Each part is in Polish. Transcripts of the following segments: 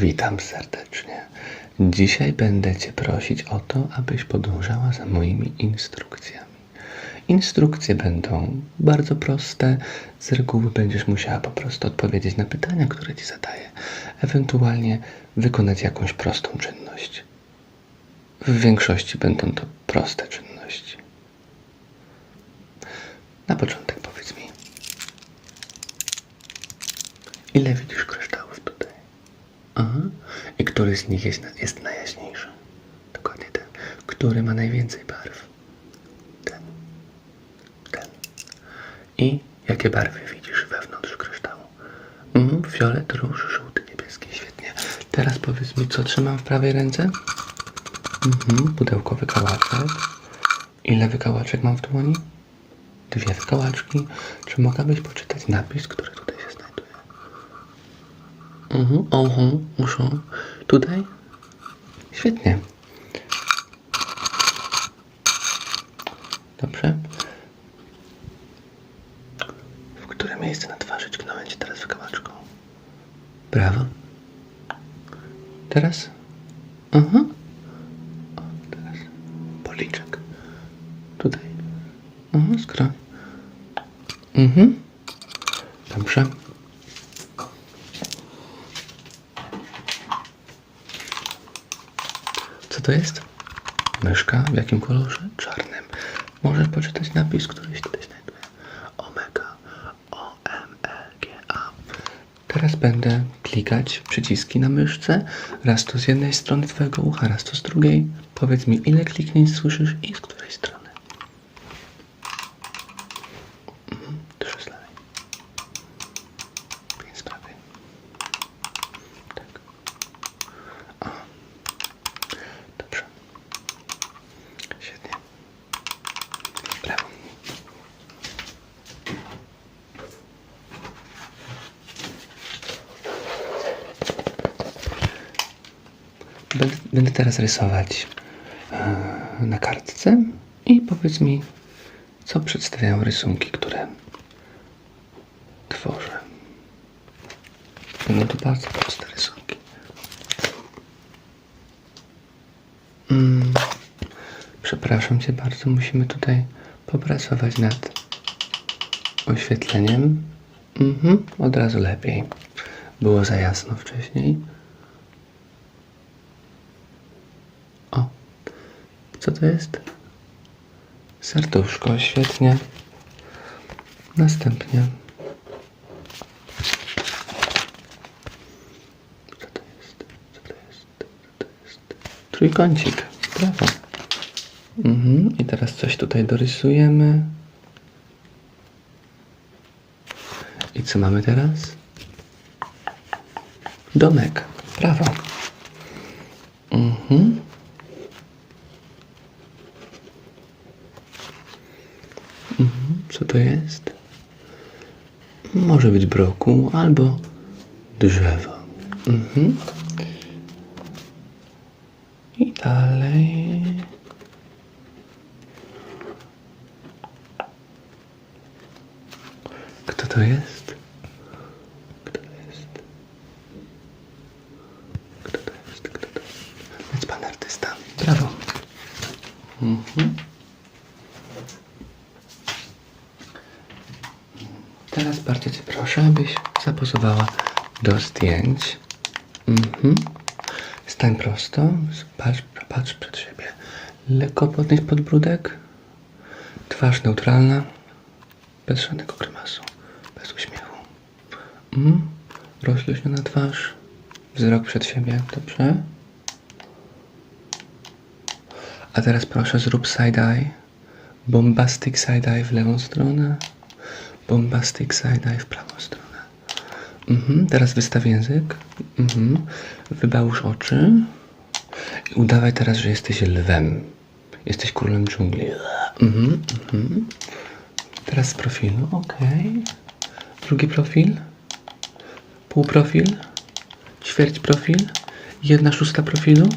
Witam serdecznie. Dzisiaj będę Cię prosić o to, abyś podążała za moimi instrukcjami. Instrukcje będą bardzo proste. Z reguły będziesz musiała po prostu odpowiedzieć na pytania, które Ci zadaję, ewentualnie wykonać jakąś prostą czynność. W większości będą to proste czynności. Na początek powiedz mi, ile widzisz tutaj? Aha. I który z nich jest, jest najjaśniejszy? Dokładnie ten. Który ma najwięcej barw? Ten. Ten. I jakie barwy widzisz wewnątrz kryształu? Mhm. Fiolet, róż, żółty, niebieski. Świetnie. Teraz powiedz mi, co trzymam w prawej ręce? Mhm. Pudełko wykałaczek. Ile wykałaczek mam w dłoni? Dwie wykałaczki. Czy mogłabyś poczytać napis, który? Mhm, oho, muszą. Tutaj? Świetnie. Dobrze. W które miejsce na twarzy tknąłem ci teraz wykałaczką? Brawo. Teraz? Aha. O, teraz. Policzek. Tutaj. Aha, skroń. Mhm. Dobrze. Co to jest? Myszka. W jakim kolorze? Czarnym. Możesz poczytać napis, który się tutaj znajduje. Omega. O-M-E-G-A. Teraz będę klikać przyciski na myszce. Raz to z jednej strony twojego ucha, raz to z drugiej. Powiedz mi, ile kliknięć słyszysz i z której strony. Mhm, Trzy z lewej. Pięć z prawej. Tak. O. Dobrze. Świetnie. Brawo. Będę, teraz rysować e, na kartce i powiedz mi, co przedstawiają rysunki, które tworzę. Będą to bardzo proste rysunki. Mm, przepraszam Cię bardzo, musimy tutaj popracować nad oświetleniem. Mhm, od razu lepiej. Było za jasno wcześniej. Co to jest? Serduszko, świetnie. Następnie. Co to jest? Co to jest? Co to jest? Trójkącik. Brawo. Mhm. I teraz coś tutaj dorysujemy. I co mamy teraz? Domek. Brawo. Mhm. Mhm. Co to jest? Może być brokuł albo drzewo. Mhm. I dalej. Kto to jest? Kto to jest? Kto to jest? Kto to jest? Więc pan artysta. Brawo. Mhm. Teraz bardzo Cię proszę, abyś zapozowała do zdjęć. Mhm. Stań prosto, patrz, patrz przed siebie. Lekko podnieś podbródek. Twarz neutralna, bez żadnego grymasu, bez uśmiechu. Mhm. Rozluźniona twarz, wzrok przed siebie, dobrze? A teraz proszę zrób side-eye. Bombastic side-eye w lewą stronę. Bombastic side-eye w prawą stronę. Mhm. Teraz wystaw język. Mhm. Wybałóż oczy. I udawaj teraz, że jesteś lwem. Jesteś królem dżungli. Mhm. Mhm. Teraz z profilu, ok. Drugi profil. Półprofil. Ćwierć profil. Jedna szósta profilu.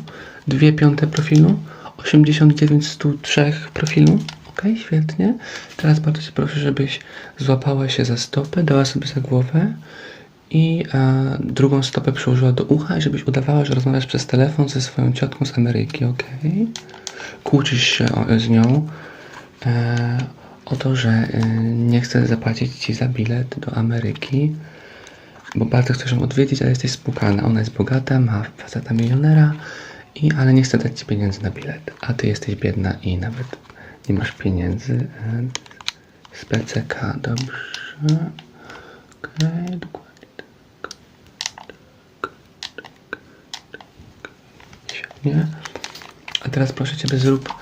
Dwie piąte profilu. 89 103 profilu. Ok, świetnie. Teraz bardzo Cię proszę, żebyś złapała się za stopę, dała sobie za głowę i e, drugą stopę przyłożyła do ucha żebyś udawała, że rozmawiasz przez telefon ze swoją ciotką z Ameryki, ok? Kłócisz się o, z nią e, o to, że e, nie chce zapłacić ci za bilet do Ameryki, bo bardzo chcesz ją odwiedzić, ale jesteś spłukana. Ona jest bogata, ma faceta milionera, i, ale nie chce dać ci pieniędzy na bilet, a ty jesteś biedna i nawet nie masz pieniędzy. Z PCK, dobrze. Dokładnie Świetnie. A teraz proszę Ciebie zrób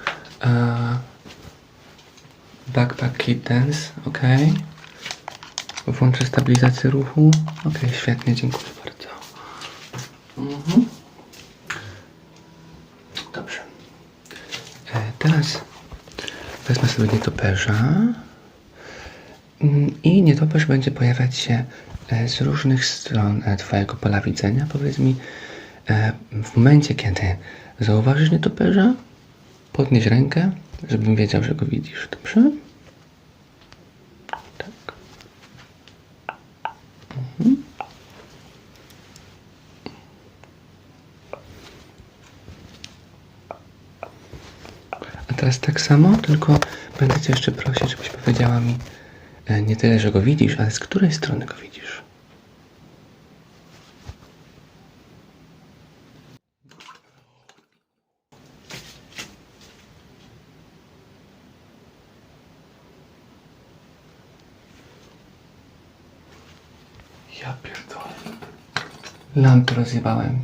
e, backpack kid dance, ok? Włączę stabilizację ruchu. Ok, świetnie, dziękuję bardzo. Mhm. Dobrze. E, teraz wezmę sobie nietoperza. Mm, I nietoperz będzie pojawiać się e, z różnych stron e, Twojego pola widzenia. Powiedz mi, w momencie, kiedy zauważysz nietoperza, podnieś rękę, żebym wiedział, że go widzisz. Dobrze? Tak. Mhm. A teraz tak samo, tylko będę Cię jeszcze prosić, żebyś powiedziała mi e, nie tyle, że go widzisz, ale z której strony go widzisz. Ja pierdolę. Lampy rozjebałem.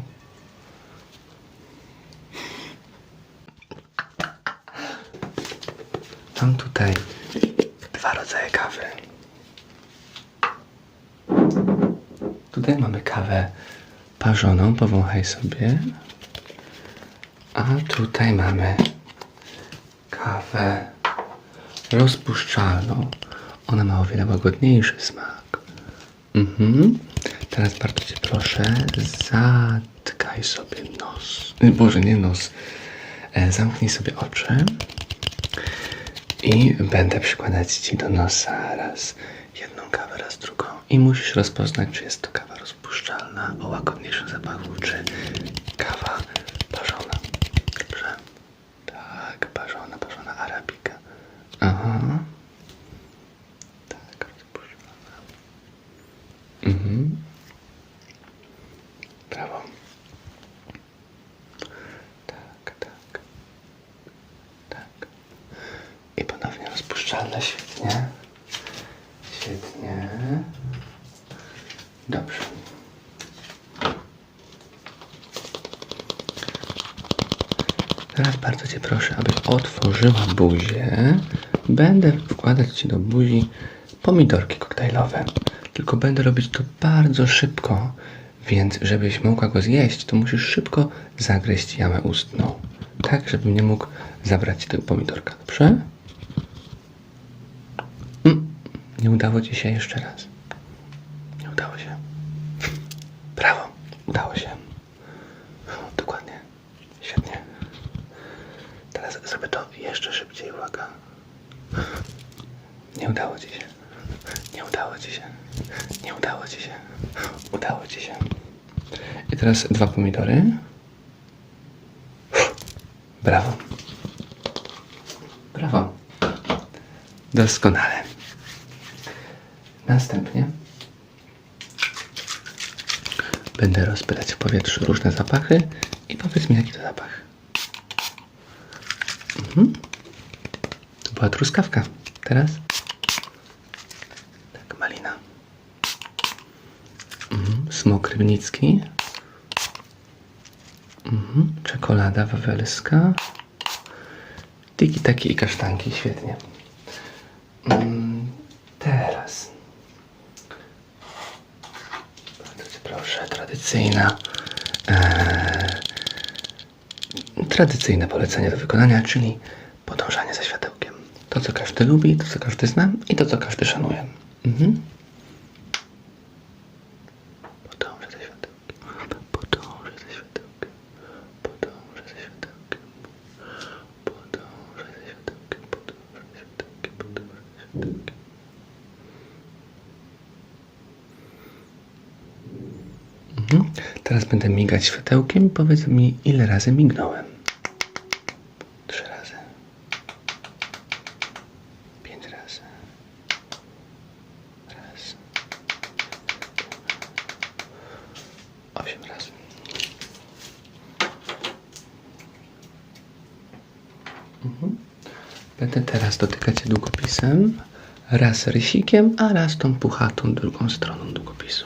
Mam tutaj dwa rodzaje kawy. Tutaj mamy kawę parzoną, powąchaj sobie. A tutaj mamy kawę rozpuszczalną. Ona ma o wiele łagodniejszy smak. Mhm. Teraz bardzo Cię proszę, zatkaj sobie nos. Y, Boże, nie nos. E, zamknij sobie oczy. I będę przykładać Ci do nosa raz jedną kawę, raz drugą. I musisz rozpoznać, czy jest to kawa rozpuszczalna o łagodniejszym zapachu, czy kawa parzona. Dobrze? Tak, parzona, parzona arabika. Aha. Tak, rozpuszczalna. Mhm. Brawo. Tak, tak. Tak. I ponownie rozpuszczalne, świetnie. Świetnie. Dobrze. Teraz bardzo Cię proszę, abyś otworzyła buzię. Będę wkładać Ci do buzi pomidorki koktajlowe. Tylko będę robić to bardzo szybko, więc żebyś mogła go zjeść, to musisz szybko zagryźć jamę ustną. Tak, żebym nie mógł zabrać Ci tego pomidorka. Dobrze? Mm, nie udało Ci się jeszcze raz. Udało się. Brawo, udało się. Dokładnie. Świetnie. Teraz zrobię to jeszcze szybciej, uwaga. Nie udało Ci się. Nie udało Ci się. Nie udało Ci się. Udało Ci się. I teraz dwa pomidory. Brawo. Brawo. Doskonale. Następnie będę rozpylać w powietrzu różne zapachy i powiedz mi, jaki to zapach. Mhm. To była truskawka. Teraz? Tak, malina. Mhm. Smok rybnicki. Mhm. Czekolada wawelska. Tiki taki i kasztanki, świetnie. Mm, teraz. Tradycyjna. E, tradycyjne polecenie do wykonania, czyli podążanie za światełkiem. To, co każdy lubi, to, co każdy zna i to, co każdy szanuje. Mhm. Podążę za światełkiem. Podążę za światełkiem. Podążę za światełkiem. Podążę za światełkiem. Podążę za światełkiem. Podążę za światełkiem. Teraz będę migać światełkiem. Powiedz mi, ile razy mignąłem. Trzy razy. Pięć razy. Raz. Osiem razy. Mhm. Będę teraz dotykać się długopisem. Raz rysikiem, a raz tą puchatą drugą stroną długopisu.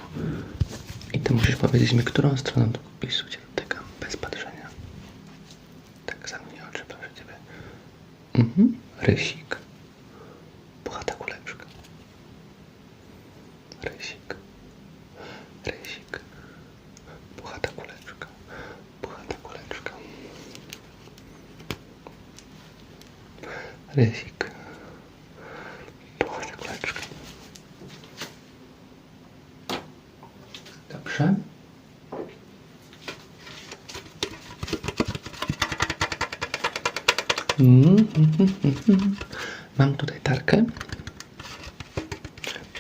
Ty musisz powiedzieć mi, którą stroną długopisu cię dotykam, bez patrzenia. Tak, zamknij oczy, proszę ciebie. Mhm. Rysik. Puchata kuleczka. Rysik. Rysik. Puchata kuleczka. Puchata kuleczka. Rysik. Puchata kuleczka. Dobrze. Mm, mm, mm. Mam tutaj tarkę.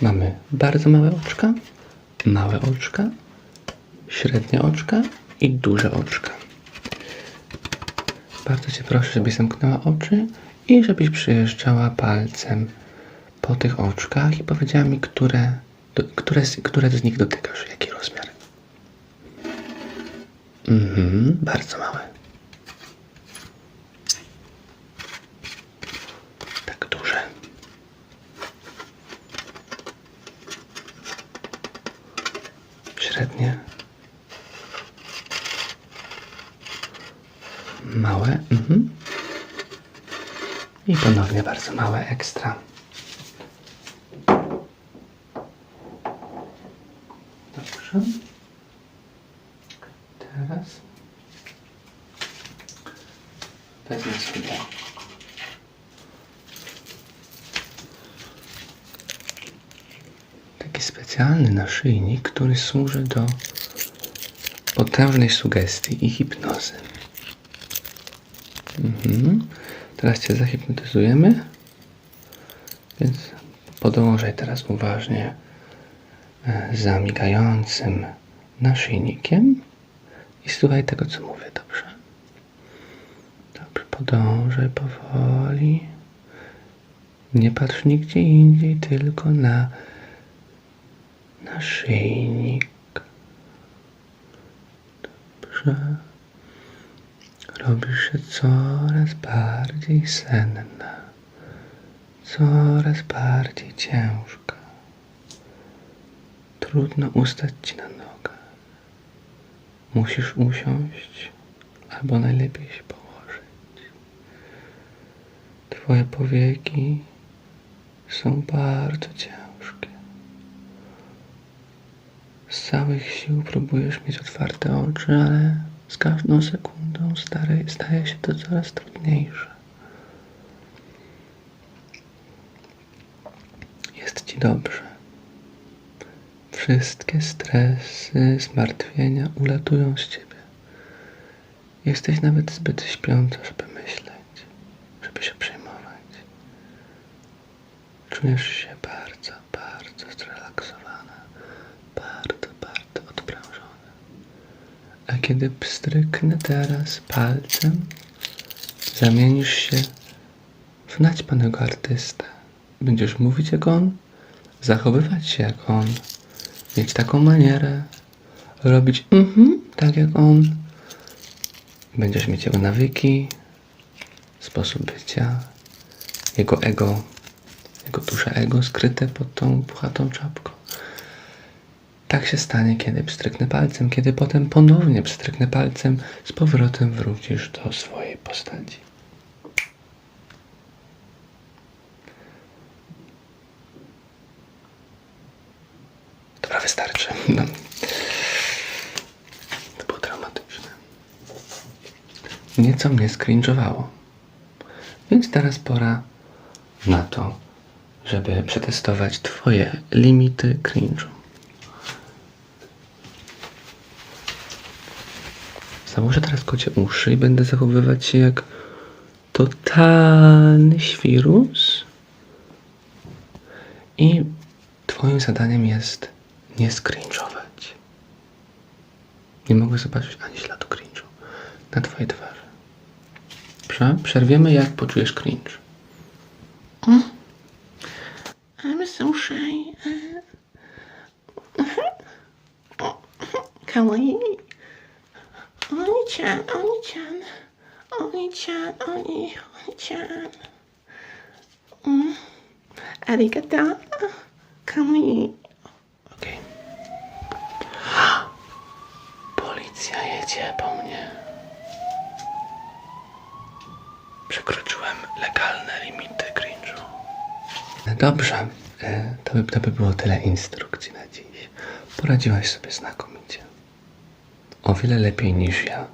Mamy bardzo małe oczka, małe oczka, średnie oczka i duże oczka. Bardzo Cię proszę, żebyś zamknęła oczy i żebyś przyjeżdżała palcem po tych oczkach i powiedziała mi, które, do, które, które z nich dotykasz, jaki rozmiar. Mhm, bardzo małe. Tak duże. Średnie. Małe. Mhm. I ponownie bardzo małe ekstra. Dobrze. Teraz wezmę sobie taki specjalny naszyjnik, który służy do potężnej sugestii i hipnozy. Mhm. Teraz Cię zahipnotyzujemy, więc podążaj teraz uważnie e, za migającym naszyjnikiem i słuchaj tego, co mówię, dobrze? Dobrze, podążaj powoli. Nie patrz nigdzie indziej, tylko na naszyjnik. Dobrze. Robisz się coraz bardziej senna, coraz bardziej ciężka. Trudno ustać ci na nogę. Musisz usiąść, albo najlepiej się położyć. Twoje powieki są bardzo ciężkie. Z całych sił próbujesz mieć otwarte oczy, ale z każdą sekundą stare, staje się to coraz trudniejsze. Jest ci dobrze. Wszystkie stresy, zmartwienia ulatują z ciebie. Jesteś nawet zbyt śpiąca, żeby myśleć, żeby się przejmować. Czujesz się bardzo, bardzo zrelaksowana, bardzo, bardzo odprężona. A kiedy pstryknę teraz palcem, zamienisz się w naćpanego artystę. Będziesz mówić jak on, zachowywać się jak on, mieć taką manierę, robić mhm, tak jak on. Będziesz mieć jego nawyki, sposób bycia, jego ego, jego duże ego skryte pod tą puchatą czapką. Tak się stanie, kiedy pstryknę palcem, kiedy potem ponownie pstryknę palcem, z powrotem wrócisz do swojej postaci. Wystarczy. No. To było traumatyczne. Nieco mnie skringowało. Więc teraz pora na to, żeby przetestować Twoje limity cringe'u. Założę teraz kocie uszy i będę zachowywać się jak totalny świrus. I Twoim zadaniem jest nie skringować. Nie mogę zobaczyć ani śladu cringe'u na twojej twarzy. Dobrze? Przerwiemy, jak poczujesz cringe. I'm so shy. Kawaii. Oni-chan, Oni-chan. Oni-chan, Oni, Oni-chan. Mm. Arigato. Kawaii. Okej. Jedzie po mnie. Przekroczyłem legalne limity cringe'u. Dobrze. E, To by, to by było tyle instrukcji na dziś. Poradziłaś sobie znakomicie. O wiele lepiej niż ja.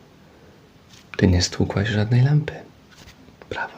Ty nie stłukłaś żadnej lampy. Brawo.